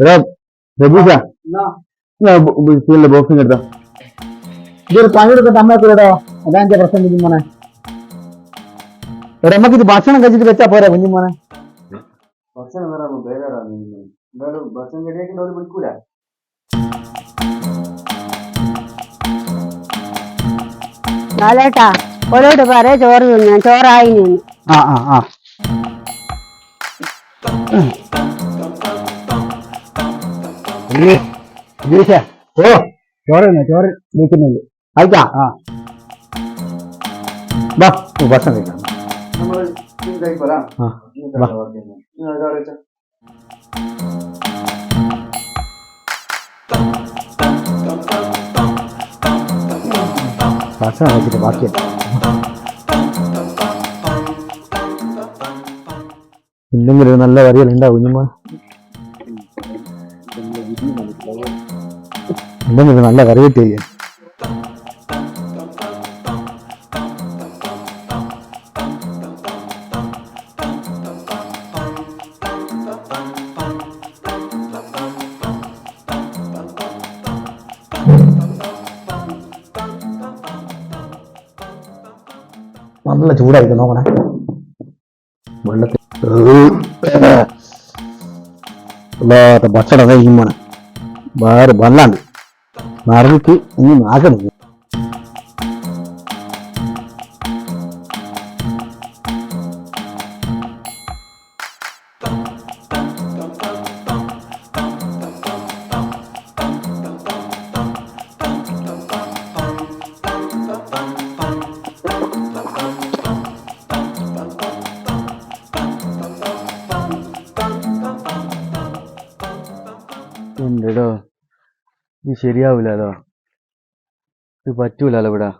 എടാ രബീഷ ബോക്സിംഗ് എടുത്തോ? ഇതൊരു പണിയെടുത്തിട്ട് അമ്മയൊക്കെ അതാ എന്റെ പ്രശ്നം കുഞ്ഞുമോനെ. എടാ നമുക്ക് ഇത് ഭക്ഷണം കഴിച്ചിട്ട് വെച്ചാ പോരാ കുഞ്ഞുമോനെ. ഭക്ഷണം വരാമോ ബേജാറാണ് എന്തായാലും ഭക്ഷണം കഴിയാക്കി ഒരു വിളിക്കൂല. ലാലേട്ടാ ഓരോട് പറ ചോറ് തിന്നാൻ. ചോറായി നിന്ന് ആ ആ ആ. ഓ ചോറ് തന്നെ ചോറ് വെക്കുന്നുള്ളൂ കഴിക്കാം ആ. വാ ഭക്ഷണം കഴിക്കാം. നമ്മൾ കഴിക്കോലാ ആ വാ. നിങ്ങൾ വെച്ചാ. ഭക്ഷണം കഴിച്ചിട്ട് ബാക്കിയല്ല എന്തെങ്കിലും ഒരു നല്ല വരികളുണ്ടാവും കുഞ്ഞുമ്മ. എന്തെങ്കിലും നല്ല കറി കിട്ടിയ നല്ല ചൂടായിരിക്കും നോക്കണേ വെള്ളത്തിൽ ഭക്ഷണം കഴിക്കുമ്പോണ് വേറെ വല്ലാണ്ട്. മറന്നിട്ട് ഇനി നാശം ഉണ്ടോ ഇത് ശരിയാവൂലോ ഇത് പറ്റൂലോ ഇവിടെ.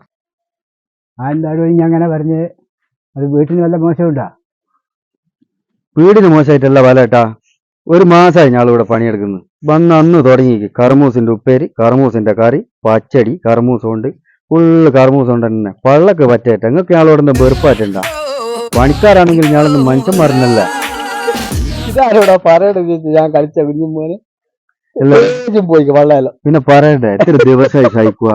ആ എന്തായാലും ഇനി അങ്ങനെ പറഞ്ഞ്? അത് വീട്ടിന് വല്ല മോശമുണ്ടാ? വീടിന് മോശമായിട്ടല്ല വലേട്ടാ ഒരു മാസമായി ഞാൻ ഇവിടെ പണിയെടുക്കുന്നു. വന്ന് അന്ന് തുടങ്ങി കർമൂസിന്റെ ഉപ്പേരി കർമൂസിന്റെ കറി പച്ചടി കർമൂസ് കൊണ്ട്. ഫുള്ള് കർമൂസ് കൊണ്ട് തന്നെ. പള്ളക്ക് പറ്റേറ്റ നിങ്ങൾക്ക് ഞാളോടൊന്ന് വെറുപ്പാറ്റണ്ട പണിക്കാരാണെങ്കിൽ ഞാളൊന്ന് മനുഷ്യന്മാരുന്നല്ലേ. ഇതാരോടാ പറയണത്? ഞാൻ കളിച്ച കുഞ്ഞുമോനെ. എല്ലാവരും പോയി വള്ളയല്ലോ പിന്നെ പറയണ്ടേ എത്ര ദിവസമായി സഹിക്കുക